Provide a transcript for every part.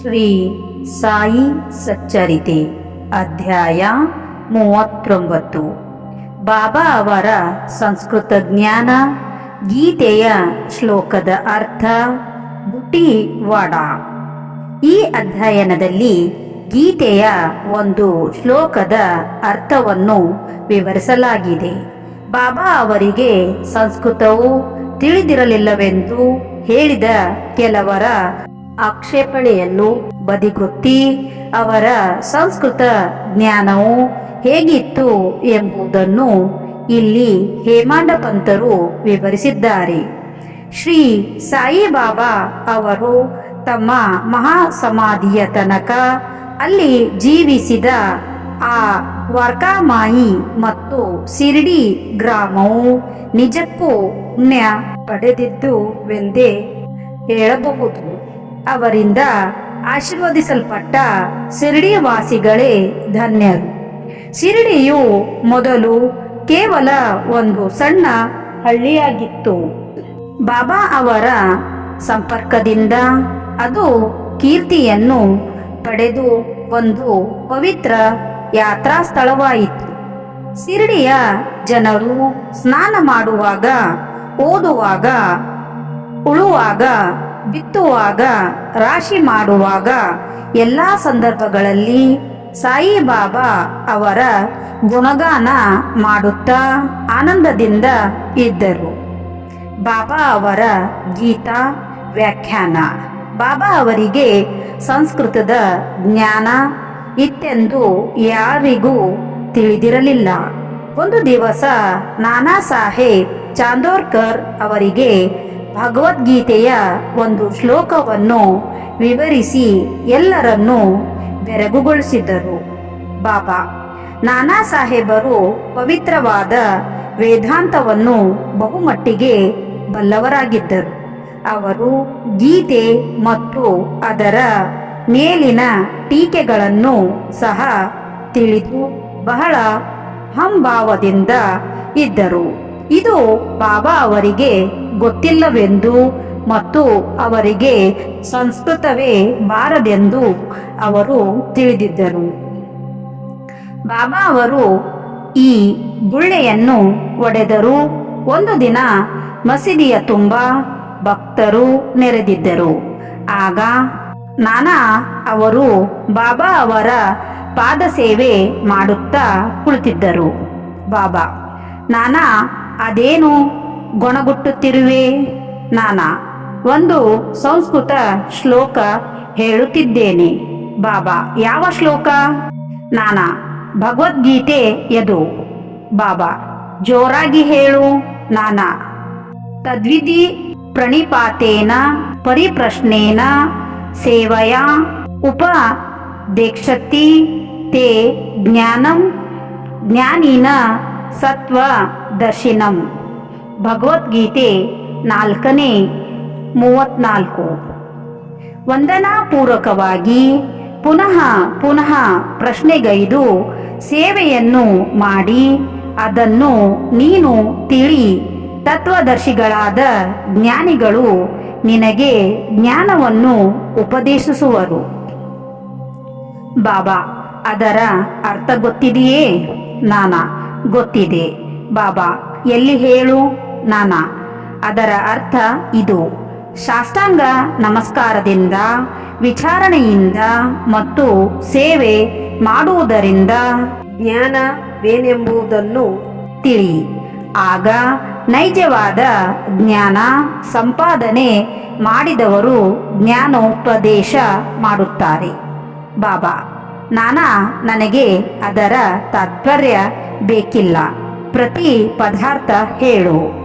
ಶ್ರೀ ಸಾಯಿ ಸಚ್ಚರಿತೆ, ಅಧ್ಯಾಯ ಮೂವತ್ತೊಂಬತ್ತು. ಬಾಬಾ ಅವರ ಸಂಸ್ಕೃತ ಜ್ಞಾನ, ಗೀತೆಯ ಶ್ಲೋಕದ ಅರ್ಥ ಬುಟಿವಾಡ ಈ ಅಧ್ಯಯನದಲ್ಲಿ ಗೀತೆಯ ಒಂದು ಶ್ಲೋಕದ ಅರ್ಥವನ್ನು ವಿವರಿಸಲಾಗಿದೆ. ಬಾಬಾ ಅವರಿಗೆ ಸಂಸ್ಕೃತವು ತಿಳಿದಿರಲಿಲ್ಲವೆಂದು ಹೇಳಿದ ಕೆಲವರ ಆಕ್ಷೇಪಣೆಯನ್ನು ಬದಿಗೊತ್ತಿ ಅವರ ಸಂಸ್ಕೃತ ಜ್ಞಾನವು ಹೇಗಿತ್ತು ಎಂಬುದನ್ನು ಇಲ್ಲಿ ಹೇಮಾಂಡ ಪಂತರು ವಿವರಿಸಿದ್ದಾರೆ. ಶ್ರೀ ಸಾಯಿಬಾಬಾ ಅವರು ತಮ್ಮ ಮಹಾ ಸಮಾಧಿಯ ತನಕ ಅಲ್ಲಿ ಜೀವಿಸಿದ ಆ ವಾರ್ಕಾಮಾಯಿ ಮತ್ತು ಸಿರಿಡಿ ಗ್ರಾಮವು ನಿಜಕ್ಕೂ ಪುಣ್ಯ ಪಡೆದಿದ್ದುವೆಂದೇ ಹೇಳಬಹುದು. ಅವರಿಂದ ಆಶೀರ್ವದಿಸಲ್ಪಟ್ಟ ಶಿರಡಿ ವಾಸಿಗಳೇ ಧನ್ಯರು. ಶಿರಡಿಯು ಮೊದಲು ಕೇವಲ ಒಂದು ಸಣ್ಣ ಹಳ್ಳಿಯಾಗಿತ್ತು. ಬಾಬಾ ಅವರ ಸಂಪರ್ಕದಿಂದ ಅದು ಕೀರ್ತಿಯನ್ನು ಪಡೆದು ಒಂದು ಪವಿತ್ರ ಯಾತ್ರಾ ಸ್ಥಳವಾಯಿತು. ಶಿರಡಿಯ ಜನರು ಸ್ನಾನ ಮಾಡುವಾಗ, ಓದುವಾಗ, ಉಳುವಾಗ ಬಿತ್ತುವಾಗ, ರಾಶಿ ಮಾಡುವಾಗ ಎಲ್ಲ ಸಂದರ್ಭಗಳಲ್ಲಿ ಸಾಯಿಬಾಬಾ ಅವರ ಗುಣಗಾನ ಮಾಡುತ್ತಾ ಆನಂದದಿಂದ ಇದ್ದರು. ಬಾಬಾ ಅವರ ಗೀತಾ ವ್ಯಾಖ್ಯಾನ. ಬಾಬಾ ಅವರಿಗೆ ಸಂಸ್ಕೃತದ ಜ್ಞಾನ ಇತ್ತೆಂದು ಯಾರಿಗೂ ತಿಳಿದಿರಲಿಲ್ಲ. ಒಂದು ದಿವಸ ನಾನಾ ಸಾಹೇಬ್ ಚಾಂದೋರ್ಕರ್ ಅವರಿಗೆ ಭಗವದ್ಗೀತೆಯ ಒಂದು ಶ್ಲೋಕವನ್ನು ವಿವರಿಸಿ ಎಲ್ಲರನ್ನೂ ಬೆರಗುಗೊಳಿಸಿದರು. ಬಾಬಾ, ನಾನಾ ಸಾಹೇಬರು ಪವಿತ್ರವಾದ ವೇದಾಂತವನ್ನು ಬಹುಮಟ್ಟಿಗೆ ಬಲ್ಲವರಾಗಿದ್ದರು. ಅವರು ಗೀತೆ ಮತ್ತು ಅದರ ಮೇಲಿನ ಟೀಕೆಗಳನ್ನು ಸಹ ತಿಳಿದು ಬಹಳ ಹಂಭಾವದಿಂದ ಇದ್ದರು. ಇದು ಬಾಬಾ ಅವರಿಗೆ ಗೊತ್ತಿಲ್ಲವೆಂದು ಮತ್ತು ಅವರಿಗೆ ಸಂಸ್ಕೃತವೇ ಬಾರದೆಂದು ಅವರು ತಿಳಿದಿದ್ದರು. ಬಾಬಾ ಅವರು ಈ ಗುಳ್ಳೆಯನ್ನು ಒಡೆದರು. ಒಂದು ದಿನ ಮಸೀದಿಯ ತುಂಬ ಭಕ್ತರು ನೆರೆದಿದ್ದರು. ಆಗ ನಾನಾ ಅವರು ಬಾಬಾ ಅವರ ಪಾದ ಸೇವೆ ಮಾಡುತ್ತಾ ಕುಳಿತಿದ್ದರು. ಬಾಬಾ, ನಾನಾ ಅದೇನು ಗೊಣಗುಟ್ಟುತ್ತಿರುವೆ ನಾನಾ, ಒಂದು ಸಂಸ್ಕೃತ ಶ್ಲೋಕ ಹೇಳುತ್ತಿದ್ದೇನೆ. ಬಾಬಾ, ಯಾವ ಶ್ಲೋಕ? ನಾನಾ, ಭಗವದ್ಗೀತೆ ಎದು ಬಾಬಾ, ಜೋರಾಗಿ ಹೇಳು, ನಾನಾ. ತದ್ವಿಧಿ ಪ್ರಣಿಪಾತೇನ, ಪರಿಪ್ರಶ್ನೇನ, ಸೇವಯ, ಉಪದೇಕ್ಷತಿ, ತೇ ಜ್ಞಾನಂ, ಜ್ಞಾನಿನ ಸತ್ವ ದರ್ಶಿನಂ. ಭಗವದ್ಗೀತೆ ನಾಲ್ಕನೇ, ಮೂವತ್ನಾಲ್ಕು. ವಂದನಾಪೂರ್ವಕವಾಗಿ ಪುನಃ ಪುನಃ ಪ್ರಶ್ನೆಗೈದು ಸೇವೆಯನ್ನು ಮಾಡಿ ಅದನ್ನು ನೀನು ತಿಳಿ, ತತ್ವದರ್ಶಿಗಳಾದ ಜ್ಞಾನಿಗಳು ನಿನಗೆ ಜ್ಞಾನವನ್ನು ಉಪದೇಶಿಸುವರು. ಬಾಬಾ, ಅದರ ಅರ್ಥ ಗೊತ್ತಿದೆಯೇ? ನಾನಾ, ಗೊತ್ತಿದೆ. ಬಾಬಾ, ಎಲ್ಲಿ ಹೇಳು? ನಾನಾ ಅದರ ಅರ್ಥ ಇದು. ಶಾಸ್ತ್ರಾಂಗ ನಮಸ್ಕಾರದಿಂದ ವಿಚಾರಣೆಯಿಂದ ಮತ್ತು ಸೇವೆ ಮಾಡುವುದರಿಂದ ಜ್ಞಾನವೇನೆಂಬುದನ್ನು ತಿಳಿ. ಆಗ ನೈಜವಾದ ಜ್ಞಾನ ಸಂಪಾದನೆ ಮಾಡಿದವರು ಜ್ಞಾನೋಪದೇಶ ಮಾಡುತ್ತಾರೆ. ಬಾಬಾ ನಾನಾ ನನಗೆ ಅದರ ತಾತ್ಪರ್ಯ ಬೇಕಿಲ್ಲ. ಪ್ರತಿ ಪದಾರ್ಥ ಹೇಳು.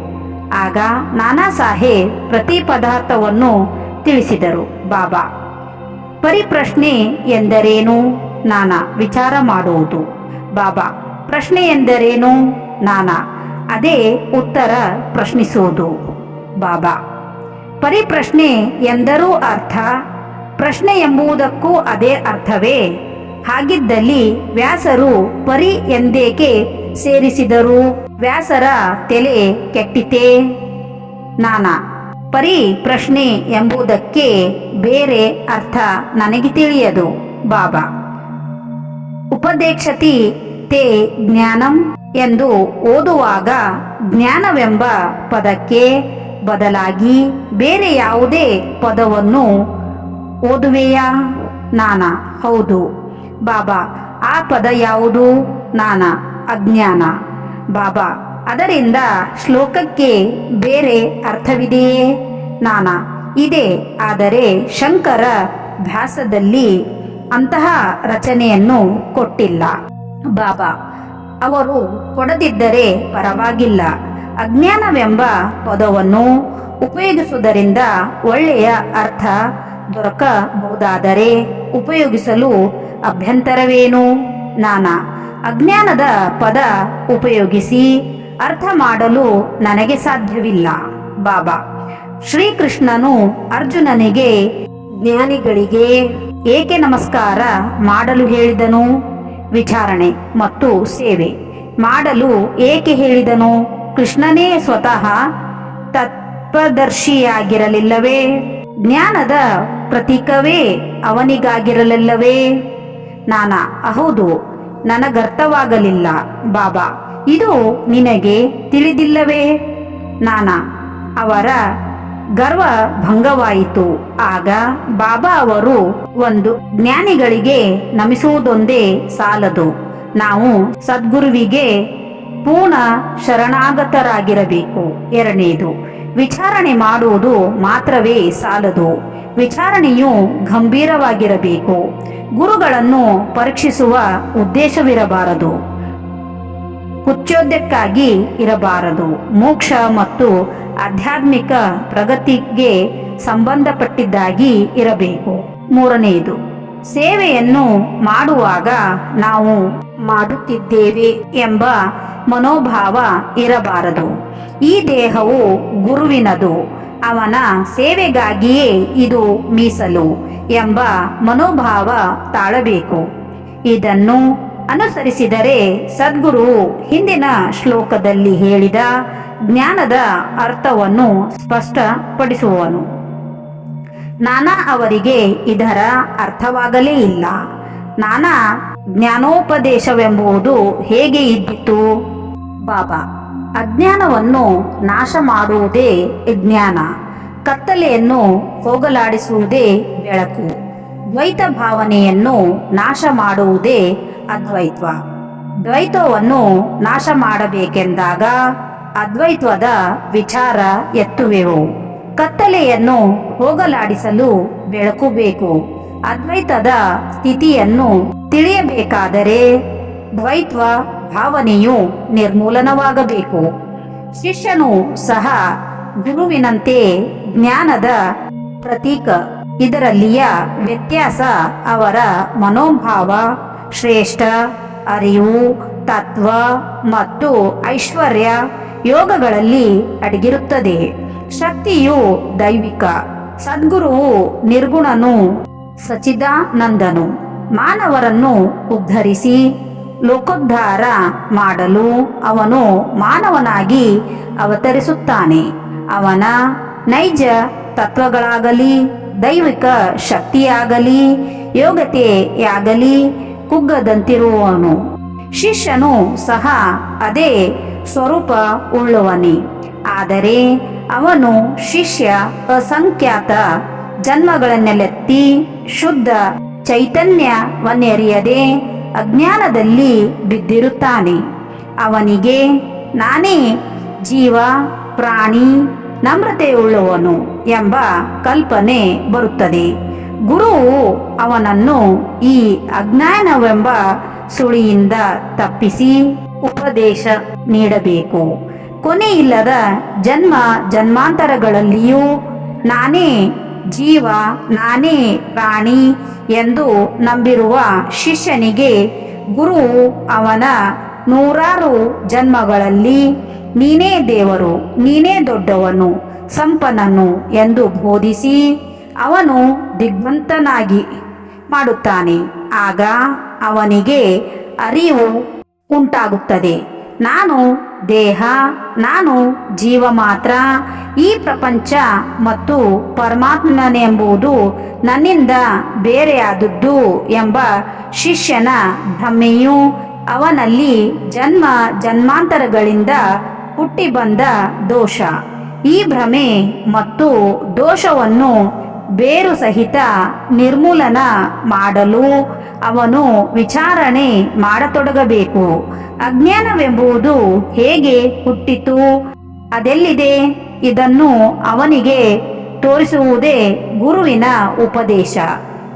ಆಗ ನಾನಾ ಸಾಹೇಬ್ ಪ್ರತಿ ಪದಾರ್ಥವನ್ನು ತಿಳಿಸಿದರು. ಬಾಬಾ, ಪರಿಪ್ರಶ್ನೆ ಎಂದರೇನು? ನಾನಾ, ವಿಚಾರ ಮಾಡುವುದು. ಬಾಬಾ, ಪ್ರಶ್ನೆ ಎಂದರೇನು? ನಾನಾ, ಅದೇ ಉತ್ತರ ಪ್ರಶ್ನಿಸುವುದು. ಬಾಬಾ, ಪರಿಪ್ರಶ್ನೆ ಎಂದರೂ ಅರ್ಥ, ಪ್ರಶ್ನೆ ಎಂಬುದಕ್ಕೂ ಅದೇ ಅರ್ಥವೇ? ಹಾಗಿದ್ದಲ್ಲಿ ವ್ಯಾಸರು ಪರಿ ಎಂದೇಕೆ ಸೇರಿಸಿದರು? ವ್ಯಾಸರ ತಲೆ ಕೆಟ್ಟಿತೆ? ನಾನಾ, ಪರಿ ಪ್ರಶ್ನೆ ಎಂಬುದಕ್ಕೆ ಬೇರೆ ಅರ್ಥ ನನಗೆ ತಿಳಿಯದು. ಬಾಬಾ ಉಪದೇಶತಿ ತೇ ಜ್ಞಾನಂ ಎಂದು ಓದುವಾಗ ಜ್ಞಾನವೆಂಬ ಪದಕ್ಕೆ ಬದಲಾಗಿ ಬೇರೆ ಯಾವುದೇ ಪದವನ್ನು ಓದುವೆಯಾ? ನಾನಾ, ಹೌದು. ಬಾಬಾ, ಆ ಪದ ಯಾವುದು? ನಾನಾ, ಅಜ್ಞಾನ. ಬಾಬಾ, ಅದರಿಂದ ಶ್ಲೋಕಕ್ಕೆ ಬೇರೆ ಅರ್ಥವಿದೆಯೇ? ನಾನಾ, ಇದೆ. ಆದರೆ ಶಂಕರ ಭ್ಯಾಸದಲ್ಲಿ ಅಂತಹ ರಚನೆಯನ್ನು ಕೊಟ್ಟಿಲ್ಲ. ಬಾಬಾ, ಅವರು ಕೊಡದಿದ್ದರೆ ಪರವಾಗಿಲ್ಲ. ಅಜ್ಞಾನವೆಂಬ ಪದವನ್ನು ಉಪಯೋಗಿಸುವುದರಿಂದ ಒಳ್ಳೆಯ ಅರ್ಥ ದೊರಕಬಹುದಾದರೆ ಉಪಯೋಗಿಸಲು ಅಭ್ಯಂತರವೇನು? ನಾನಾ, ಅಜ್ಞಾನದ ಪದ ಉಪಯೋಗಿಸಿ ಅರ್ಥ ಮಾಡಲು ನನಗೆ ಸಾಧ್ಯವಿಲ್ಲ. ಬಾಬಾ, ಶ್ರೀಕೃಷ್ಣನು ಅರ್ಜುನನಿಗೆ, ಜ್ಞಾನಿಗಳಿಗೆ ಏಕೆ ನಮಸ್ಕಾರ ಮಾಡಲು ಹೇಳಿದನು? ವಿಚಾರಣೆ ಮತ್ತು ಸೇವೆ ಮಾಡಲು ಏಕೆ ಹೇಳಿದನು? ಕೃಷ್ಣನೇ ಸ್ವತಃ ತತ್ವದರ್ಶಿಯಾಗಿರಲಿಲ್ಲವೇ? ಜ್ಞಾನದ ಪ್ರತೀಕವೇ ಅವನಿಗಾಗಿರಲಿಲ್ಲವೇ? ನಾನಾ, ಹೌದು, ನನಗರ್ಥವಾಗಲಿಲ್ಲ, ಬಾಬಾ, ಇದು ನಿನಗೆ ತಿಳಿದಿಲ್ಲವೇ? ನಾನಾ, ಅವರ ಗರ್ವ ಭಂಗವಾಯಿತು ಆಗ ಬಾಬಾ ಅವರು ಒಂದು ಜ್ಞಾನಿಗಳಿಗೆ ನಮಿಸುವುದೊಂದೇ ಸಾಲದು. ನಾವು ಸದ್ಗುರುವಿಗೆ ಪೂರ್ಣ ಶರಣಾಗತರಾಗಿರಬೇಕು. ಎರಡನೇದು, ವಿಚಾರಣೆ ಮಾಡುವುದು ಮಾತ್ರವೇ ಸಾಲದು. ವಿಚಾರಣೆಯು ಗಂಭೀರವಾಗಿರಬೇಕು. ಗುರುಗಳನ್ನು ಪರೀಕ್ಷಿಸುವ ಉದ್ದೇಶವಿರಬಾರದು. ಕುಚ್ಚೋದ್ಯಕ್ಕಾಗಿ ಇರಬಾರದು. ಮೋಕ್ಷ ಮತ್ತು ಆಧ್ಯಾತ್ಮಿಕ ಪ್ರಗತಿಗೆ ಸಂಬಂಧಪಟ್ಟಿದ್ದಾಗಿ ಇರಬೇಕು. ಮೂರನೆಯದು ಸೇವೆಯನ್ನು ಮಾಡುವಾಗ ನಾವು ಮಾಡುತ್ತಿದ್ದೇವೆ ಎಂಬ ಮನೋಭಾವ ಇರಬಾರದು. ಈ ದೇಹವು ಗುರುವಿನದು. ಅವನ ಸೇವೆಗಾಗಿಯೇ ಇದು ಮೀಸಲು ಎಂಬ ಮನೋಭಾವ ತಾಳಬೇಕು. ಇದನ್ನು ಅನುಸರಿಸಿದರೆ ಸದ್ಗುರು ಹಿಂದಿನ ಶ್ಲೋಕದಲ್ಲಿ ಹೇಳಿದ ಜ್ಞಾನದ ಅರ್ಥವನ್ನು ಸ್ಪಷ್ಟಪಡಿಸುವನು. ನಾನಾ ಅವರಿಗೆ ಇದರ ಅರ್ಥವಾಗಲೇ ಇಲ್ಲ. ನಾನಾ ಜ್ಞಾನೋಪದೇಶವೆಂಬುದು ಹೇಗೆ ಇದ್ದಿತು? ಬಾಬಾ ಅಜ್ಞಾನವನ್ನು ನಾಶ ಮಾಡುವುದೇ ಜ್ಞಾನ ಕತ್ತಲೆಯನ್ನು ಹೋಗಲಾಡಿಸುವುದೇ ಬೆಳಕು. ದ್ವೈತ ಭಾವನೆಯನ್ನು ನಾಶ ಮಾಡುವುದೇ ಅದ್ವೈತ್ವ ದ್ವೈತವನ್ನು ನಾಶ ಮಾಡಬೇಕೆಂದಾಗ ಅದ್ವೈತ್ವದ ವಿಚಾರ ಎತ್ತುವೆವು. ಕತ್ತಲೆಯನ್ನು ಹೋಗಲಾಡಿಸಲು ಬೆಳಕು ಬೇಕು. ಅದ್ವೈತದ ಸ್ಥಿತಿಯನ್ನು ತಿಳಿಯಬೇಕಾದರೆ ದ್ವೈತ್ವ ಭಾವನೆಯು ನಿರ್ಮೂಲನವಾಗಬೇಕು. ಶಿಷ್ಯನು ಸಹ ಗುರುವಿನಂತೆ ಜ್ಞಾನದ ಪ್ರತೀಕ. ಇದರಲ್ಲಿಯ ವ್ಯತ್ಯಾಸ ಅವರ ಮನೋಭಾವ, ಶ್ರೇಷ್ಠ, ಅರಿವು, ತತ್ವ ಮತ್ತು ಐಶ್ವರ್ಯ ಯೋಗಗಳಲ್ಲಿ ಅಡಗಿರುತ್ತದೆ. ಶಕ್ತಿಯು ದೈವಿಕ. ಸದ್ಗುರುವು ನಿರ್ಗುಣನು ಸಚಿದಾನಂದನು ಮಾನವರನ್ನು ಉದ್ಧರಿಸಿ ಲೋಕೋದ್ಧಾರ ಮಾಡಲು ಅವನು ಮಾನವನಾಗಿ ಅವತರಿಸುತ್ತಾನೆ. ಅವನ ನೈಜ ತತ್ವಗಳಾಗಲಿ, ದೈವಿಕ ಶಕ್ತಿಯಾಗಲಿ, ಯೋಗ್ಯತೆಯಾಗಲಿ ಕುಗ್ಗದಂತಿರುವವನು. ಶಿಷ್ಯನು ಸಹ ಅದೇ ಸ್ವರೂಪ ಉಳ್ಳುವನೇ. ಆದರೆ ಅವನು ಶಿಷ್ಯ ಅಸಂಖ್ಯಾತ ಜನ್ಮಗಳನ್ನೆಲೆತ್ತಿ ಶುದ್ಧ ಚೈತನ್ಯವನ್ನೆರಿಯದೆ ಅಜ್ಞಾನದಲ್ಲಿ ಬಿದ್ದಿರುತ್ತಾನೆ. ಅವನಿಗೆ, ನಾನೇ ಜೀವ, ಪ್ರಾಣಿ, ನಮ್ರತೆಯುಳ್ಳವನು ಎಂಬ ಕಲ್ಪನೆ ಬರುತ್ತದೆ. ಗುರುವು ಅವನನ್ನು ಈ ಅಜ್ಞಾನವೆಂಬ ಸುಳಿಯಿಂದ ತಪ್ಪಿಸಿ ಉಪದೇಶ ನೀಡಬೇಕು. ಕೊನೆಯಿಲ್ಲದ ಜನ್ಮ ಜನ್ಮಾಂತರಗಳಲ್ಲಿಯೂ, ನಾನೇ ಜೀವ, ನಾನೇ ಪ್ರಾಣಿ ಎಂದು ನಂಬಿರುವ ಶಿಷ್ಯನಿಗೆ, ಗುರು, ಅವನ ನೂರಾರು ಜನ್ಮಗಳಲ್ಲಿ ನೀನೇ ದೇವರು, ನೀನೇ ದೊಡ್ಡವನು, ಸಂಪನ್ನನು ಎಂದು ಬೋಧಿಸಿ ಅವನು ದಿಗ್ವಂತನಾಗಿ ಮಾಡುತ್ತಾನೆ. ಆಗ ಅವನಿಗೆ ಅರಿವು ಉಂಟಾಗುತ್ತದೆ. ನಾನು ದೇಹ, ನಾನು ಜೀವ ಮಾತ್ರ, ಈ ಪ್ರಪಂಚ ಮತ್ತು ಪರಮಾತ್ಮನೆಂಬುದು ನನ್ನಿಂದ ಬೇರೆಯಾದದ್ದು ಎಂಬ ಶಿಷ್ಯನ ಭ್ರಮೆಯು ಅವನಲ್ಲಿ ಜನ್ಮ ಜನ್ಮಾಂತರಗಳಿಂದ ಹುಟ್ಟಿ ಬಂದ ದೋಷ. ಈ ಭ್ರಮೆ ಮತ್ತು ದೋಷವನ್ನು ಬೇರು ಸಹಿತ ನಿರ್ಮೂಲನ ಮಾಡಲು ಅವನು ವಿಚಾರಣೆ ಮಾಡತೊಡಗಬೇಕು. ಅಜ್ಞಾನವೆಂಬುದು ಹೇಗೆ ಹುಟ್ಟಿತು? ಅದೆಲ್ಲಿದೆ? ಇದನ್ನು ಅವನಿಗೆ ತೋರಿಸುವುದೇ ಗುರುವಿನ ಉಪದೇಶ.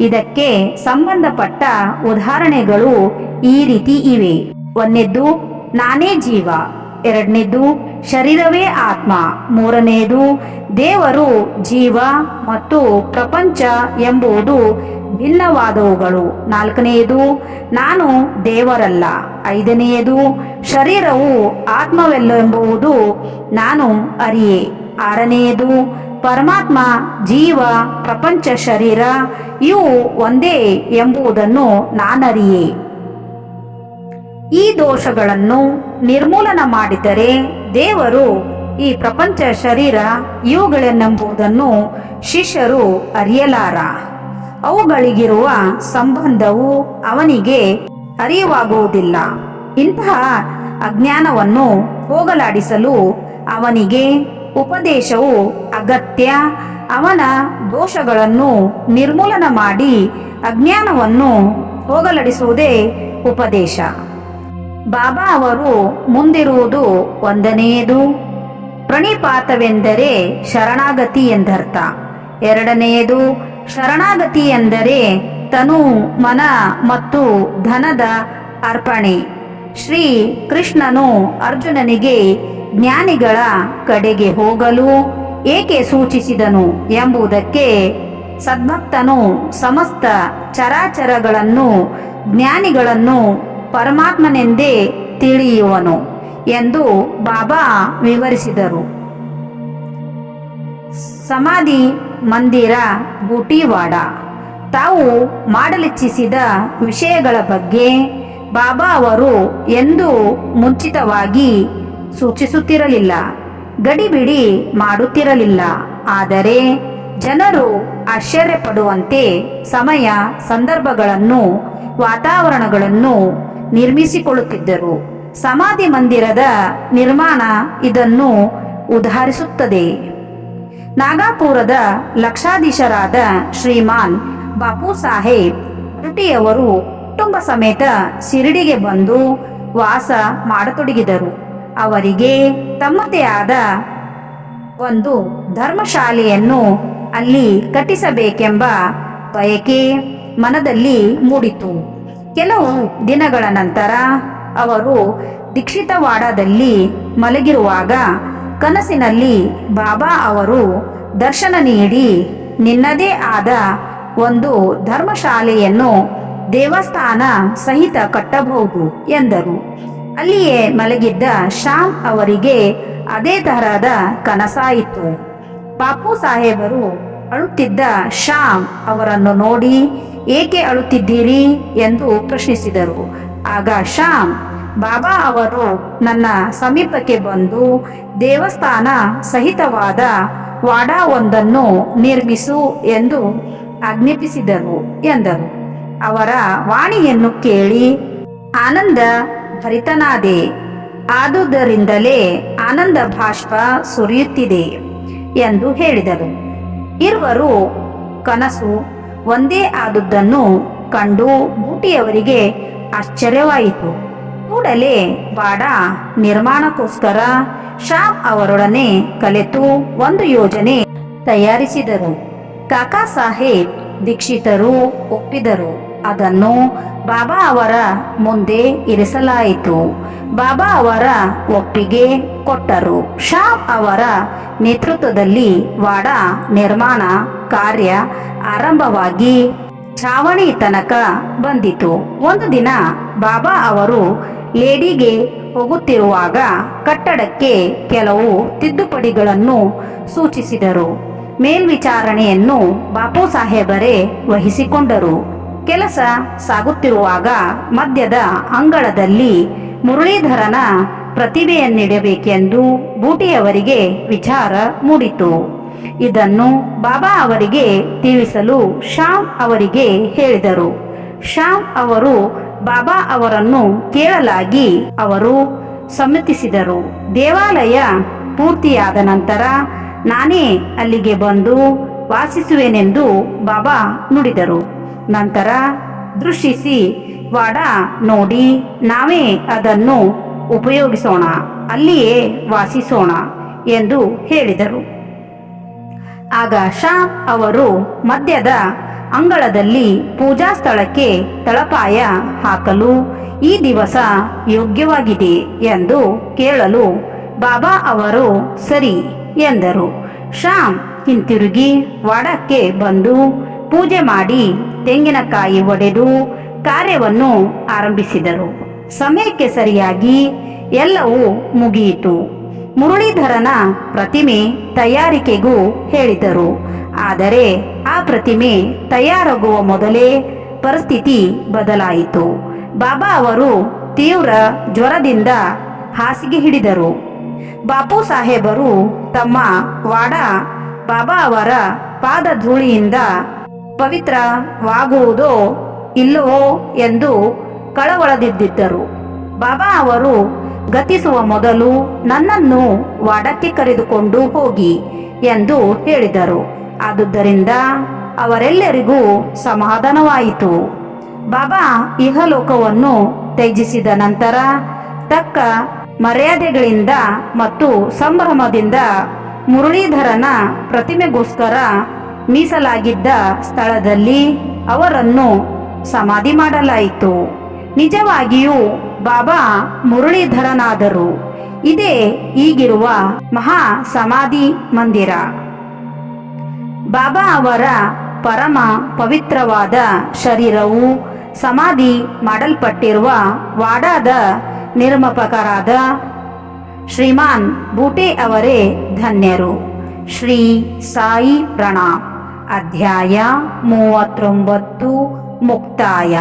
ಇದಕ್ಕೆ ಸಂಬಂಧಪಟ್ಟ ಉದಾಹರಣೆಗಳು ಈ ರೀತಿ ಇವೆ. ಒಂದೆದ್ದು, ನಾನೇ ಜೀವ. ಎರಡನೇದು ಶರೀರವೇ ಆತ್ಮ. ಮೂರನೆಯದು ದೇವರು ಜೀವ ಮತ್ತು ಪ್ರಪಂಚ ಎಂಬುದು ಭಿನ್ನವಾದವುಗಳು. ನಾಲ್ಕನೆಯದು ನಾನು ದೇವರಲ್ಲ. ಐದನೆಯದು ಶರೀರವು ಆತ್ಮವೆಲ್ಲೆಂಬುದು ನಾನು ಅರಿಯೇ. ಆರನೆಯದು ಪರಮಾತ್ಮ, ಜೀವ, ಪ್ರಪಂಚ, ಶರೀರ ಇವು ಒಂದೇ ಎಂಬುದನ್ನು ನಾನರಿಯೆ. ಈ ದೋಷಗಳನ್ನು ನಿರ್ಮೂಲನ ಮಾಡಿದರೆ ದೇವರು ಈ ಪ್ರಪಂಚ ಶರೀರ ಇವುಗಳೆನ್ನೆಂಬುದನ್ನು ಶಿಷ್ಯರು ಅರಿಯಲಾರ. ಅವುಗಳಿಗಿರುವ ಸಂಬಂಧವು ಅವನಿಗೆ ಅರಿವಾಗುವುದಿಲ್ಲ ಇಂತಹ ಅಜ್ಞಾನವನ್ನು ಹೋಗಲಾಡಿಸಲು ಅವನಿಗೆ ಉಪದೇಶವು ಅಗತ್ಯ. ಅವನ ದೋಷಗಳನ್ನು ನಿರ್ಮೂಲನ ಮಾಡಿ ಅಜ್ಞಾನವನ್ನು ಹೋಗಲಾಡಿಸುವುದೇ ಉಪದೇಶ. ಬಾಬಾ ಅವರು ಮುಂದಿರುವುದು ಒಂದನೆಯದು. ಪ್ರಣಿಪಾತವೆಂದರೆ ಶರಣಾಗತಿ ಎಂದರ್ಥ. ಎರಡನೆಯದು, ಶರಣಾಗತಿ ಎಂದರೆ ತನು ಮನ ಮತ್ತು ಧನದ ಅರ್ಪಣೆ. ಶ್ರೀ ಕೃಷ್ಣನು ಅರ್ಜುನನಿಗೆ ಜ್ಞಾನಿಗಳ ಕಡೆಗೆ ಹೋಗಲು ಏಕೆ ಸೂಚಿಸಿದನು ಎಂಬುದಕ್ಕೆ ಸದ್ಭಕ್ತನು ಸಮಸ್ತ ಚರಾಚರಗಳನ್ನು, ಜ್ಞಾನಿಗಳನ್ನು ಪರಮಾತ್ಮನೆಂದೇ ತಿಳಿಯುವನು ಎಂದು ಬಾಬಾ ವಿವರಿಸಿದರು. ಸಮಾಧಿ ಮಂದಿರ ಬೂಟಿವಾಡ ತಾವು ಮಾಡಲಿಚ್ಛಿಸಿದ ವಿಷಯಗಳ ಬಗ್ಗೆ ಬಾಬಾ ಅವರು ಎಂದೂ ಮುಂಚಿತವಾಗಿ ಸೂಚಿಸುತ್ತಿರಲಿಲ್ಲ. ಗಡಿಬಿಡಿ ಮಾಡುತ್ತಿರಲಿಲ್ಲ. ಆದರೆ ಜನರು ಆಶ್ಚರ್ಯಪಡುವಂತೆ ಸಮಯ, ಸಂದರ್ಭಗಳನ್ನು, ವಾತಾವರಣಗಳನ್ನು ನಿರ್ಮಿಸಿಕೊಳ್ಳುತ್ತಿದ್ದರು. ಸಮಾಧಿ ಮಂದಿರದ ನಿರ್ಮಾಣ ಇದನ್ನು ಉದಾಹರಿಸುತ್ತದೆ. ನಾಗಾಪುರದ ಲಕ್ಷಾಧೀಶರಾದ ಶ್ರೀಮಾನ್ ಬಾಪು ಸಾಹೇಬ್, ರುಟಿಯವರು ಕುಟುಂಬ ಸಮೇತ ಶಿರಡಿಗೆ ಬಂದು ವಾಸ ಮಾಡತೊಡಗಿದರು. ಅವರಿಗೆ ತಮ್ಮದೇ ಆದ ಒಂದು ಧರ್ಮಶಾಲೆಯನ್ನು ಅಲ್ಲಿ ಕಟ್ಟಿಸಬೇಕೆಂಬ ಬಯಕೆ ಮನದಲ್ಲಿ ಮೂಡಿತು. ಕೆಲವು ದಿನಗಳ ನಂತರ ಅವರು ದೀಕ್ಷಿತವಾಡದಲ್ಲಿ ಮಲಗಿರುವಾಗ ಕನಸಿನಲ್ಲಿ ಬಾಬಾ ಅವರು ದರ್ಶನ ನೀಡಿ ನಿನ್ನದೇ ಆದ ಒಂದು ಧರ್ಮಶಾಲೆಯನ್ನು ದೇವಸ್ಥಾನ ಸಹಿತ ಕಟ್ಟಬಹುದು ಎಂದರು. ಅಲ್ಲಿಯೇ ಮಲಗಿದ್ದ ಶ್ಯಾಮ್ ಅವರಿಗೆ ಅದೇ ತರಹದ ಕನಸಾಯಿತು. ಬಾಪು ಸಾಹೇಬರು ಅಳುತ್ತಿದ್ದ ಶ್ಯಾಮ್ ಅವರನ್ನು ನೋಡಿ, ಏಕೆ ಅಳುತ್ತಿದ್ದೀರಿ? ಎಂದು ಪ್ರಶ್ನಿಸಿದರು. ಆಗ ಶ್ಯಾಮ್, ಬಾಬಾ ಅವರು ನನ್ನ ಸಮೀಪಕ್ಕೆ ಬಂದು ದೇವಸ್ಥಾನ ಸಹಿತವಾದ ವಾಡಾ ಒಂದನ್ನು ನಿರ್ಮಿಸು ಎಂದು ಆಜ್ಞಾಪಿಸಿದರು ಎಂದರು. ಅವರ ವಾಣಿಯನ್ನು ಕೇಳಿ, ಆನಂದ ಭರಿತನಾದೆ. ಆದುದರಿಂದಲೇ ಆನಂದ ಭಾಷ್ಪ ಸುರಿಯುತ್ತಿದೆ ಎಂದು ಹೇಳಿದರು. ಇರುವರು ಕನಸು ಒಂದೇ ಆದುದನ್ನು ಕಂಡು ಬೂಟಿಯವರಿಗೆ ಆಶ್ಚರ್ಯವಾಯಿತು. ಕೂಡಲೇ ಬಾಡ ನಿರ್ಮಾಣಕ್ಕೋಸ್ಕರ ಶ್ಯಾಮ್ ಅವರೊಡನೆ ಕಲೆತು ಒಂದು ಯೋಜನೆ ತಯಾರಿಸಿದರು. ಕಾಕಾ ಸಾಹೇಬ್ ದೀಕ್ಷಿತರು ಒಪ್ಪಿದರು. ಅದನ್ನು ಬಾಬಾ ಅವರ ಮುಂದೆ ಇರಿಸಲಾಯಿತು. ಬಾಬಾ ಅವರ ಒಪ್ಪಿಗೆ ಕೊಟ್ಟರು. ಶಾ ಅವರ ನೇತೃತ್ವದಲ್ಲಿ ವಾಡ ನಿರ್ಮಾಣ ಕಾರ್ಯ ಆರಂಭವಾಗಿ ಛಾವಣಿ ತನಕ ಬಂದಿತು. ಒಂದು ದಿನ ಬಾಬಾ ಅವರು ಲೇಡಿಗೆ ಹೋಗುತ್ತಿರುವಾಗ ಕಟ್ಟಡಕ್ಕೆ ಕೆಲವು ತಿದ್ದುಪಡಿಗಳನ್ನು ಸೂಚಿಸಿದರು. ಮೇಲ್ವಿಚಾರಣೆಯನ್ನು ಬಾಪು ಸಾಹೇಬರೇ ವಹಿಸಿಕೊಂಡರು. ಕೆಲಸ ಸಾಗುತ್ತಿರುವಾಗ ಮದ್ಯದ ಅಂಗಳದಲ್ಲಿ ಮುರಳೀಧರನ ಪ್ರತಿಭೆಯನ್ನಿಡಬೇಕೆಂದು ಬೂಟಿಯವರಿಗೆ ವಿಚಾರ ಮೂಡಿತು. ಇದನ್ನು ಬಾಬಾ ಅವರಿಗೆ ತಿಳಿಸಲು ಶ್ಯಾಮ್ ಅವರಿಗೆ ಹೇಳಿದರು. ಶ್ಯಾಮ್ ಅವರು ಬಾಬಾ ಅವರನ್ನು ಕೇಳಲಾಗಿ ಅವರು ಸಮ್ಮತಿಸಿದರು. ದೇವಾಲಯ ಪೂರ್ತಿಯಾದ ನಂತರ ನಾನೇ ಅಲ್ಲಿಗೆ ಬಂದು ವಾಸಿಸುವೆನೆಂದು ಬಾಬಾ ನುಡಿದರು. ನಂತರ ದೃಷ್ಟಿಸಿ ವಾಡ ನೋಡಿ ನಾವೇ ಅದನ್ನು ಉಪಯೋಗಿಸೋಣ, ಅಲ್ಲಿಯೇ ವಾಸಿಸೋಣ ಎಂದು ಹೇಳಿದರು. ಆಗ ಶಾ ಅವರು ಮಧ್ಯದ ಅಂಗಳದಲ್ಲಿ ಪೂಜಾ ಸ್ಥಳಕ್ಕೆ ತಳಪಾಯ ಹಾಕಲು ಈ ದಿವಸ ಯೋಗ್ಯವಾಗಿದೆ ಎಂದು ಕೇಳಲು ಬಾಬಾ ಅವರು ಸರಿ ಎಂದರು. ಶ್ಯಾಮ್ ಹಿಂತಿರುಗಿ ವಾಡಕ್ಕೆ ಬಂದು ಪೂಜೆ ಮಾಡಿ ತೆಂಗಿನಕಾಯಿ ಒಡೆದು ಕಾರ್ಯವನ್ನು ಆರಂಭಿಸಿದರು. ಸಮಯಕ್ಕೆ ಸರಿಯಾಗಿ ಎಲ್ಲವೂ ಮುಗಿಯಿತು. ಮುರಳೀಧರನ ಪ್ರತಿಮೆ ತಯಾರಿಕೆಗೂ ಹೇಳಿದರು. ಆದರೆ ಆ ಪ್ರತಿಮೆ ತಯಾರಾಗುವ ಮೊದಲೇ ಪರಿಸ್ಥಿತಿ ಬದಲಾಯಿತು. ಬಾಬಾ ಅವರು ತೀವ್ರ ಜ್ವರದಿಂದ ಹಾಸಿಗೆ ಹಿಡಿದರು. ಬಾಪು ಸಾಹೇಬರು ತಮ್ಮ ವಾಡ ಬಾಬಾ ಅವರ ಪಾದ ಧೂಳಿಯಿಂದ ಪವಿತ್ರವಾಗುವುದೋ ಇಲ್ಲವೋ ಎಂದು ಕಳವಳದಿದ್ದರು ಬಾಬಾ ಅವರು, ಗತಿಸುವ ಮೊದಲು ನನ್ನನ್ನು ವಾಡಕ್ಕೆ ಕರೆದುಕೊಂಡು ಹೋಗಿ ಎಂದು ಹೇಳಿದರು. ಆದುದರಿಂದ ಅವರೆಲ್ಲರಿಗೂ ಸಮಾಧಾನವಾಯಿತು. ಬಾಬಾ ಇಹಲೋಕವನ್ನು ತ್ಯಜಿಸಿದ ನಂತರ ತಕ್ಕ ಮರ್ಯಾದೆಗಳಿಂದ ಮತ್ತು ಸಂಭ್ರಮದಿಂದ ಮುರಳೀಧರನ ಪ್ರತಿಮೆಗೋಸ್ಕರ ಮೀಸಲಾಗಿದ್ದ ಸ್ಥಳದಲ್ಲಿ ಅವರನ್ನು ಸಮಾಧಿ ಮಾಡಲಾಯಿತು. ನಿಜವಾಗಿಯೂ ಬಾಬಾ ಮುರಳೀಧರನಾದರು. ಇದೇ ಈಗಿರುವ ಮಹಾ ಸಮಾಧಿ ಮಂದಿರ. ಬಾಬಾ ಅವರ ಪರಮ ಪವಿತ್ರವಾದ ಶರೀರವು ಸಮಾಧಿ ಮಾಡಲ್ಪಟ್ಟಿರುವ ವಾಡಾದ ನಿರ್ಮಾಪಕರಾದ ಶ್ರೀಮಾನ್ ಬೂಟೆ ಅವರೇ ಧನ್ಯರು. ಶ್ರೀ ಸಾಯಿ ಪ್ರಣಾಮ್. ಅಧ್ಯಾಯ ಮೂವತ್ತೊಂಬತ್ತು മുക്തായ